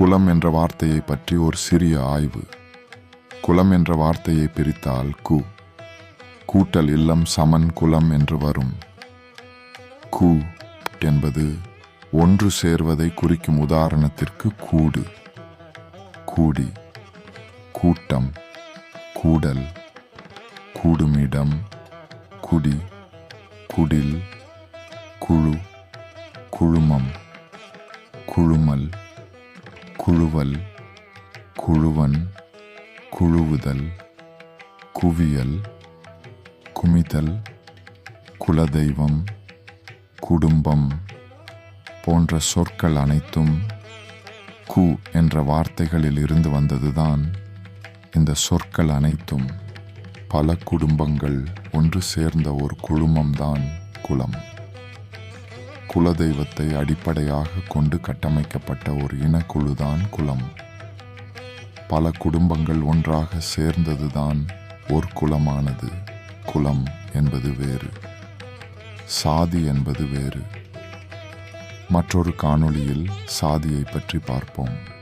குலம் என்ற வார்த்தையை பற்றி ஒரு சிறிய ஆய்வு. குலம் என்ற வார்த்தையை பிரித்தால் கு. கூட்டல் இல்லம் சமன் குலம் என்று வரும். கு என்பது ஒன்று சேர்வதை குறிக்கும் உதாரணத்திற்கு கூடு. கூடி. கூட்டம். கூடல். கூடுமிடம். குடி. குடில். குழு. குழுமம். குழுமல். குழுவல் குழுவன் குழுவுதல் குவியல் குமிதல் குலதெய்வம் குடும்பம் போன்ற சொற்கள் அனைத்தும் கு என்ற வார்த்தைகளில் இருந்து வந்ததுதான் இந்த சொற்கள் அனைத்தும் பல குடும்பங்கள் ஒன்று சேர்ந்த ஒரு குழுமம்தான் குலம். குலதெய்வத்தை அடிப்படையாக கொண்டு கட்டமைக்கப்பட்ட ஒரு இனக்குழுதான் குலம். பல குடும்பங்கள் ஒன்றாக சேர்ந்ததுதான் ஒரு குலமானது. குலம் என்பது வேறு. சாதி என்பது வேறு. மற்றொரு காணொளியில் சாதியை பற்றி பார்ப்போம்.